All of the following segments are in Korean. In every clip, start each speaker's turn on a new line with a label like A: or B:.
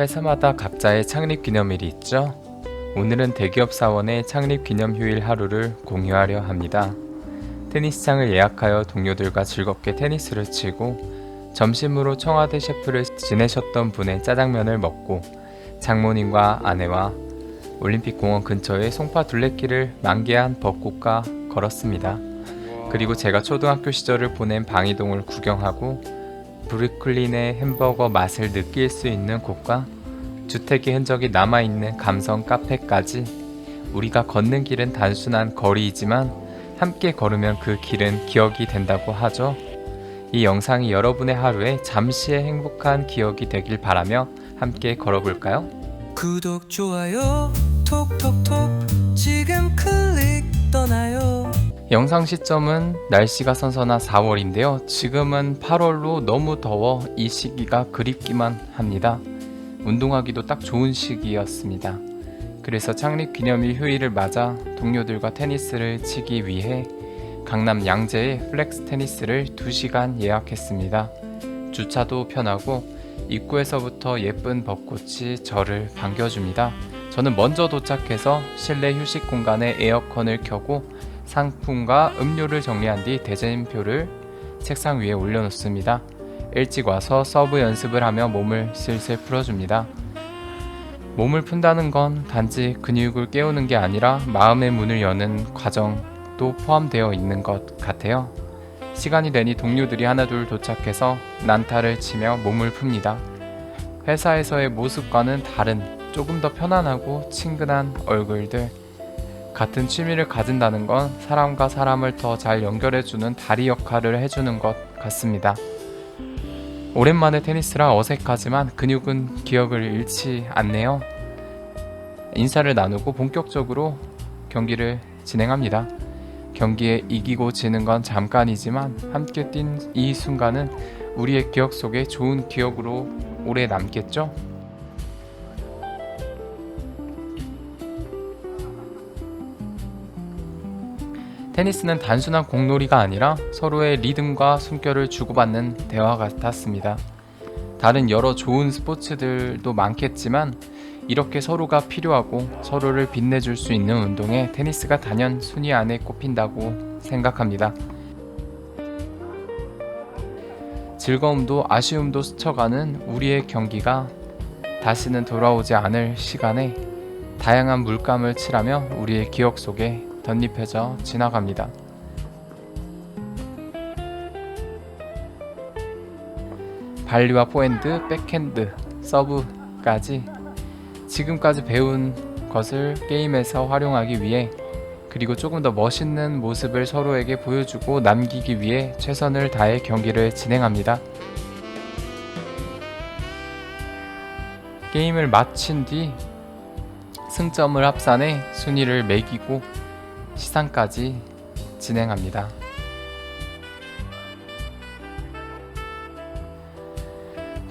A: 회사마다 각자의 창립 기념일이 있죠. 오늘은 대기업 사원의 창립 기념 휴일 하루를 공유하려 합니다. 테니스장을 예약하여 동료들과 즐겁게 테니스를 치고 점심으로 청와대 셰프를 지내셨던 분의 짜장면을 먹고 장모님과 아내와 올림픽 공원 근처의 송파 둘레길을 만개한 벚꽃과 걸었습니다. 그리고 제가 초등학교 시절을 보낸 방이동을 구경하고 브루클린의 햄버거 맛을 느낄 수 있는 곳과 주택의 흔적이 남아있는 감성 카페까지 우리가 걷는 길은 단순한 거리이지만 함께 걸으면 그 길은 기억이 된다고 하죠. 이 영상이 여러분의 하루에 잠시의 행복한 기억이 되길 바라며 함께 걸어볼까요?
B: 구독 좋아요 톡톡톡 지금 클릭 떠나요
A: 영상 시점은 날씨가 선선한 4월인데요. 지금은 8월로 너무 더워 이 시기가 그립기만 합니다. 운동하기도 딱 좋은 시기였습니다. 그래서 창립 기념일 휴일을 맞아 동료들과 테니스를 치기 위해 강남 양재의 플렉스 테니스를 2시간 예약했습니다. 주차도 편하고 입구에서부터 예쁜 벚꽃이 저를 반겨줍니다. 저는 먼저 도착해서 실내 휴식 공간에 에어컨을 켜고 상품과 음료를 정리한 뒤 대전표를 책상 위에 올려놓습니다. 일찍 와서 서브 연습을 하며 몸을 슬슬 풀어줍니다. 몸을 푼다는 건 단지 근육을 깨우는 게 아니라 마음의 문을 여는 과정도 포함되어 있는 것 같아요. 시간이 되니 동료들이 하나둘 도착해서 난타를 치며 몸을 풉니다. 회사에서의 모습과는 다른 조금 더 편안하고 친근한 얼굴들. 같은 취미를 가진다는 건 사람과 사람을 더 잘 연결해주는 다리 역할을 해주는 것 같습니다. 오랜만에 테니스라 어색하지만 근육은 기억을 잃지 않네요. 인사를 나누고 본격적으로 경기를 진행합니다. 경기에 이기고 지는 건 잠깐이지만 함께 뛴 이 순간은 우리의 기억 속에 좋은 기억으로 오래 남겠죠? 테니스는 단순한 공놀이가 아니라 서로의 리듬과 숨결을 주고받는 대화 같았습니다. 다른 여러 좋은 스포츠들도 많겠지만 이렇게 서로가 필요하고 서로를 빛내줄 수 있는 운동에 테니스가 단연 순위 안에 꼽힌다고 생각합니다. 즐거움도 아쉬움도 스쳐가는 우리의 경기가 다시는 돌아오지 않을 시간에 다양한 물감을 칠하며 우리의 기억 속에 덧입혀져 지나갑니다. 발리와 포핸드, 백핸드, 서브까지 지금까지 배운 것을 게임에서 활용하기 위해 그리고 조금 더 멋있는 모습을 서로에게 보여주고 남기기 위해 최선을 다해 경기를 진행합니다. 게임을 마친 뒤 승점을 합산해 순위를 매기고 시상까지 진행합니다.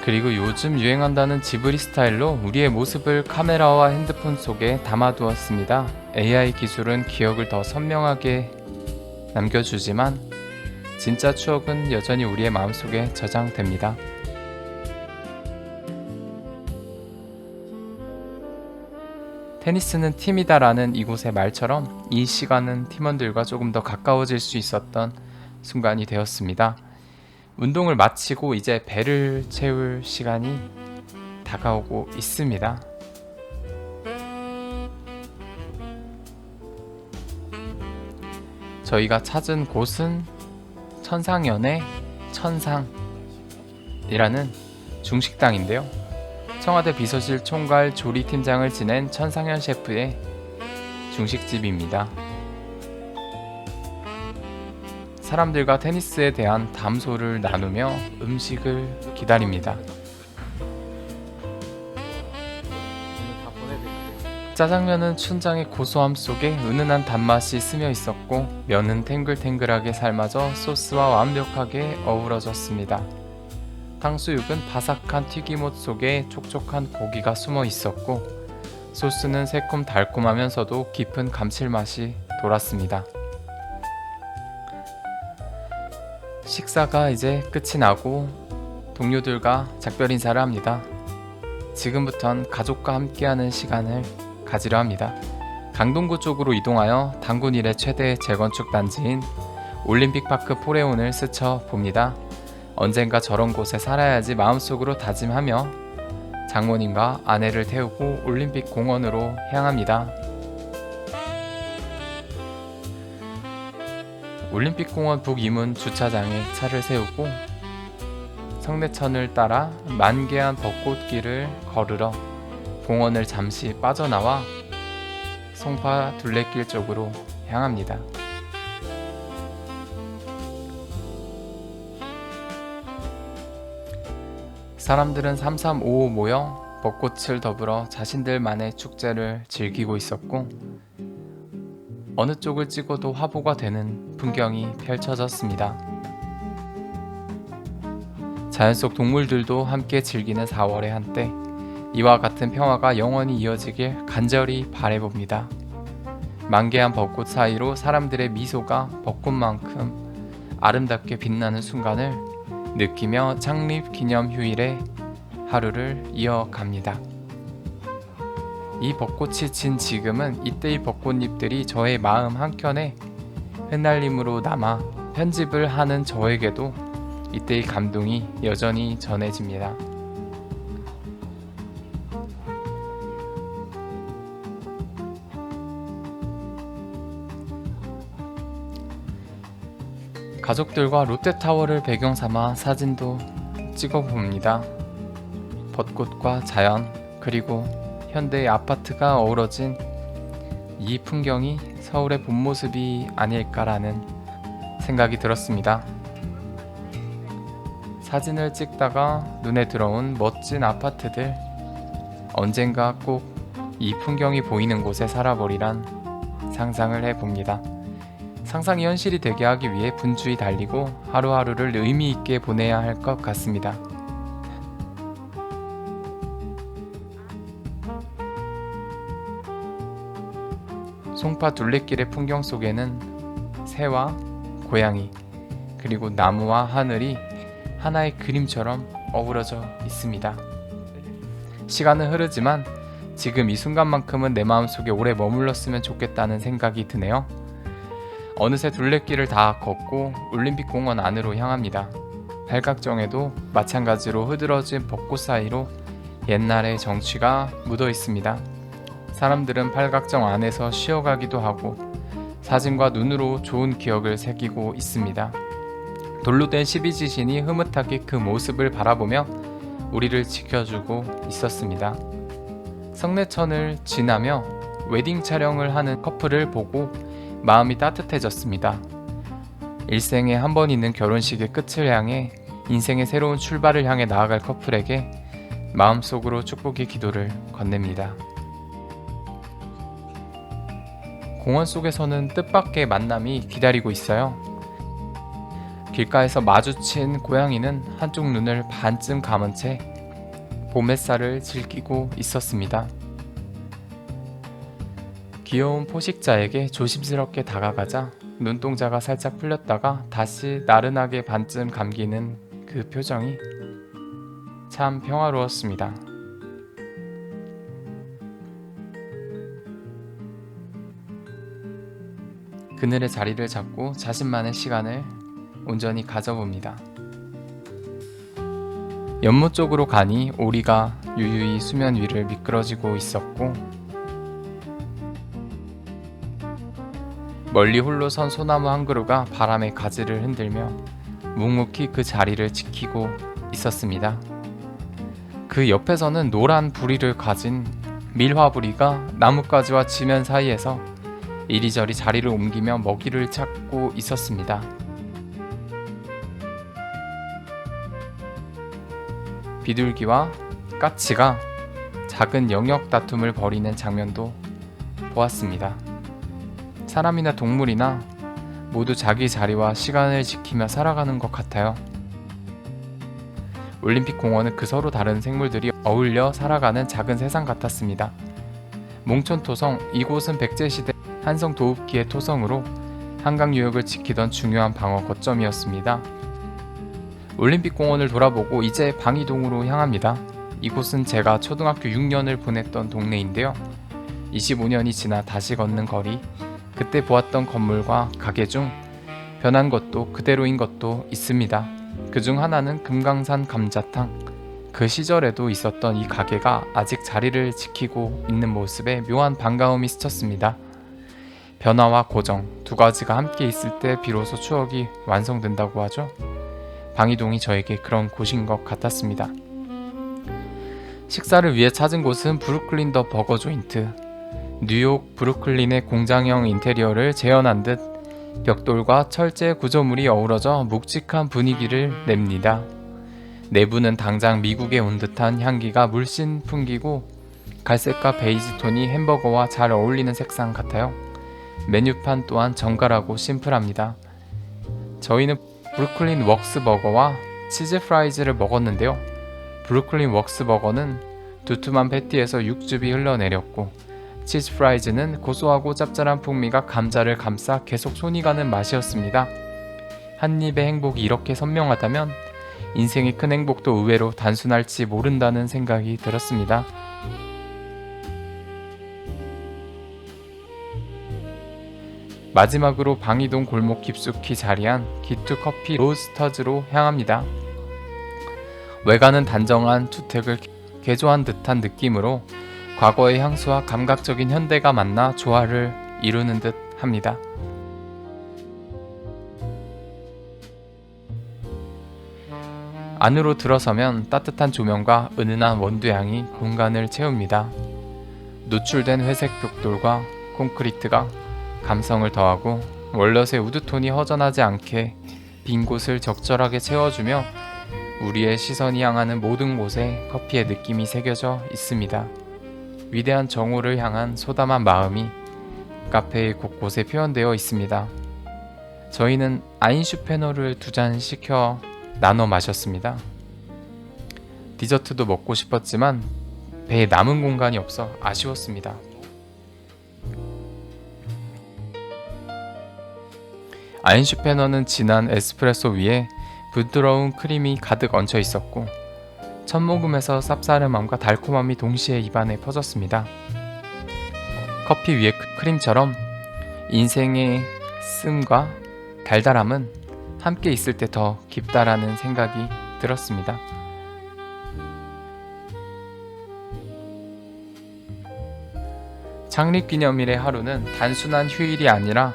A: 그리고 요즘 유행한다는 지브리 스타일로 우리의 모습을 카메라와 핸드폰 속에 담아두었습니다. AI 기술은 기억을 더 선명하게 남겨주지만 진짜 추억은 여전히 우리의 마음속에 저장됩니다. 테니스는 팀이다라는 이곳의 말처럼 이 시간은 팀원들과 조금 더 가까워질 수 있었던 순간이 되었습니다. 운동을 마치고 이제 배를 채울 시간이 다가오고 있습니다. 저희가 찾은 곳은 천상연의 천상이라는 중식당인데요. 청와대 비서실 총괄 조리팀장을 지낸 천상현 셰프의 중식집입니다. 사람들과 테니스에 대한 담소를 나누며 음식을 기다립니다. 짜장면은 춘장의 고소함 속에 은은한 단맛이 스며 있었고 면은 탱글탱글하게 삶아져 소스와 완벽하게 어우러졌습니다. 탕수육은 바삭한 튀김옷 속에 촉촉한 고기가 숨어 있었고 소스는 새콤 달콤하면서도 깊은 감칠맛이 돌았습니다. 식사가 이제 끝이 나고 동료들과 작별 인사를 합니다. 지금부턴 가족과 함께하는 시간을 가지려 합니다. 강동구 쪽으로 이동하여 단군 일의 최대 재건축 단지인 올림픽파크 포레온을 스쳐 봅니다. 언젠가 저런 곳에 살아야지 마음속으로 다짐하며 장모님과 아내를 태우고 올림픽 공원으로 향합니다. 올림픽 공원 북이문 주차장에 차를 세우고 성내천을 따라 만개한 벚꽃길을 걸으러 공원을 잠시 빠져나와 송파 둘레길 쪽으로 향합니다. 사람들은 삼삼오오 모여 벚꽃을 더불어 자신들만의 축제를 즐기고 있었고 어느 쪽을 찍어도 화보가 되는 풍경이 펼쳐졌습니다. 자연 속 동물들도 함께 즐기는 4월의 한때 이와 같은 평화가 영원히 이어지길 간절히 바래봅니다. 만개한 벚꽃 사이로 사람들의 미소가 벚꽃만큼 아름답게 빛나는 순간을 느끼며 창립 기념 휴일에 하루를 이어갑니다. 이 벚꽃이 진 지금은 이때의 벚꽃잎들이 저의 마음 한켠에 흩날림으로 남아 편집을 하는 저에게도 이때의 감동이 여전히 전해집니다. 가족들과 롯데타워를 배경 삼아 사진도 찍어봅니다. 벚꽃과 자연, 그리고 현대의 아파트가 어우러진 이 풍경이 서울의 본 모습이 아닐까라는 생각이 들었습니다. 사진을 찍다가 눈에 들어온 멋진 아파트들, 언젠가 꼭 이 풍경이 보이는 곳에 살아보리란 상상을 해봅니다. 상상이 현실이 되게 하기 위해 분주히 달리고 하루하루를 의미 있게 보내야 할 것 같습니다. 송파 둘레길의 풍경 속에는 새와 고양이 그리고 나무와 하늘이 하나의 그림처럼 어우러져 있습니다. 시간은 흐르지만 지금 이 순간만큼은 내 마음속에 오래 머물렀으면 좋겠다는 생각이 드네요. 어느새 둘레길을 다 걷고 올림픽 공원 안으로 향합니다. 팔각정에도 마찬가지로 흐드러진 벚꽃 사이로 옛날의 정취가 묻어 있습니다. 사람들은 팔각정 안에서 쉬어가기도 하고 사진과 눈으로 좋은 기억을 새기고 있습니다. 돌로 된 12지신이 흐뭇하게 그 모습을 바라보며 우리를 지켜주고 있었습니다. 성내천을 지나며 웨딩 촬영을 하는 커플을 보고 마음이 따뜻해졌습니다. 일생에 한 번 있는 결혼식의 끝을 향해 인생의 새로운 출발을 향해 나아갈 커플에게 마음속으로 축복의 기도를 건넵니다. 공원 속에서는 뜻밖의 만남이 기다리고 있어요. 길가에서 마주친 고양이는 한쪽 눈을 반쯤 감은 채 봄 햇살을 즐기고 있었습니다. 귀여운 포식자에게 조심스럽게 다가가자 눈동자가 살짝 풀렸다가 다시 나른하게 반쯤 감기는 그 표정이 참 평화로웠습니다. 그늘의 자리를 잡고 자신만의 시간을 온전히 가져봅니다. 연못 쪽으로 가니 오리가 유유히 수면 위를 미끄러지고 있었고 멀리 홀로 선 소나무 한 그루가 바람에 가지를 흔들며 묵묵히 그 자리를 지키고 있었습니다. 그 옆에서는 노란 부리를 가진 밀화부리가 나뭇가지와 지면 사이에서 이리저리 자리를 옮기며 먹이를 찾고 있었습니다. 비둘기와 까치가 작은 영역 다툼을 벌이는 장면도 보았습니다. 사람이나 동물이나 모두 자기 자리와 시간을 지키며 살아가는 것 같아요. 올림픽 공원은 그 서로 다른 생물들이 어울려 살아가는 작은 세상 같았습니다. 몽촌 토성 이곳은 백제시대 한성 도읍기의 토성으로 한강 유역을 지키던 중요한 방어 거점이었습니다. 올림픽 공원을 돌아보고 이제 방이동으로 향합니다. 이곳은 제가 초등학교 6년을 보냈던 동네인데요. 25년이 지나 다시 걷는 거리, 그때 보았던 건물과 가게 중 변한 것도 그대로인 것도 있습니다. 그 중 하나는 금강산 감자탕. 그 시절에도 있었던 이 가게가 아직 자리를 지키고 있는 모습에 묘한 반가움이 스쳤습니다. 변화와 고정 두 가지가 함께 있을 때 비로소 추억이 완성된다고 하죠. 방이동이 저에게 그런 곳인 것 같았습니다. 식사를 위해 찾은 곳은 브루클린 더 버거 조인트. 뉴욕 브루클린의 공장형 인테리어를 재현한 듯 벽돌과 철제 구조물이 어우러져 묵직한 분위기를 냅니다. 내부는 당장 미국에 온 듯한 향기가 물씬 풍기고 갈색과 베이지 톤이 햄버거와 잘 어울리는 색상 같아요. 메뉴판 또한 정갈하고 심플합니다. 저희는 브루클린 웍스 버거와 치즈 프라이즈를 먹었는데요. 브루클린 웍스 버거는 두툼한 패티에서 육즙이 흘러내렸고 치즈 프라이즈는 고소하고 짭짤한 풍미가 감자를 감싸 계속 손이 가는 맛이었습니다. 한 입의 행복이 이렇게 선명하다면 인생의 큰 행복도 의외로 단순할지 모른다는 생각이 들었습니다. 마지막으로 방이동 골목 깊숙이 자리한 기투 커피 로스터즈로 향합니다. 외관은 단정한 주택을 개조한 듯한 느낌으로 과거의 향수와 감각적인 현대가 만나 조화를 이루는 듯 합니다. 안으로 들어서면 따뜻한 조명과 은은한 원두향이 공간을 채웁니다. 노출된 회색 벽돌과 콘크리트가 감성을 더하고 월넛의 우드톤이 허전하지 않게 빈 곳을 적절하게 채워주며 우리의 시선이 향하는 모든 곳에 커피의 느낌이 새겨져 있습니다. 위대한 정오를 향한 소담한 마음이 카페의 곳곳에 표현되어 있습니다. 저희는 아인슈페너를 두 잔 시켜 나눠 마셨습니다. 디저트도 먹고 싶었지만 배에 남은 공간이 없어 아쉬웠습니다. 아인슈페너는 진한 에스프레소 위에 부드러운 크림이 가득 얹혀 있었고 첫 모금에서 쌉싸름함과 달콤함이 동시에 입안에 퍼졌습니다. 커피 위에 크림처럼 인생의 쓴과 달달함은 함께 있을 때 더 깊다라는 생각이 들었습니다. 창립기념일의 하루는 단순한 휴일이 아니라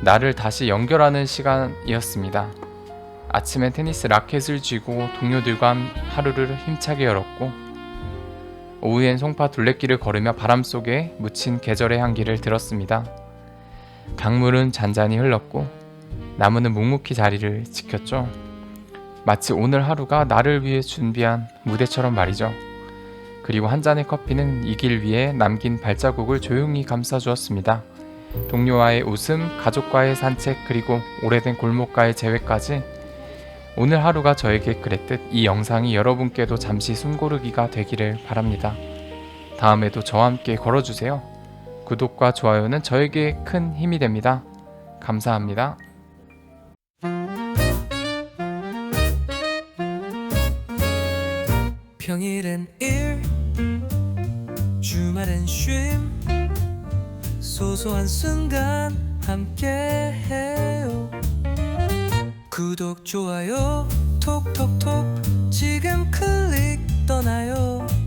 A: 나를 다시 연결하는 시간이었습니다. 아침에 테니스 라켓을 쥐고 동료들과 함- 하루를 힘차게 열었고 오후엔 송파 둘레길을 걸으며 바람 속에 묻힌 계절의 향기를 들었습니다. 강물은 잔잔히 흘렀고 나무는 묵묵히 자리를 지켰죠. 마치 오늘 하루가 나를 위해 준비한 무대처럼 말이죠. 그리고 한 잔의 커피는 이 길 위에 남긴 발자국을 조용히 감싸주었습니다. 동료와의 웃음, 가족과의 산책, 그리고 오래된 골목가의 재회까지 오늘 하루가 저에게 그랬듯 이 영상이 여러분께도 잠시 숨고르기가 되기를 바랍니다. 다음에도 저와 함께 걸어주세요. 구독과 좋아요는 저에게 큰 힘이 됩니다. 감사합니다.
B: 평일엔 일 소소한 순간 함께해요 구독 좋아요 톡톡톡 지금 클릭 떠나요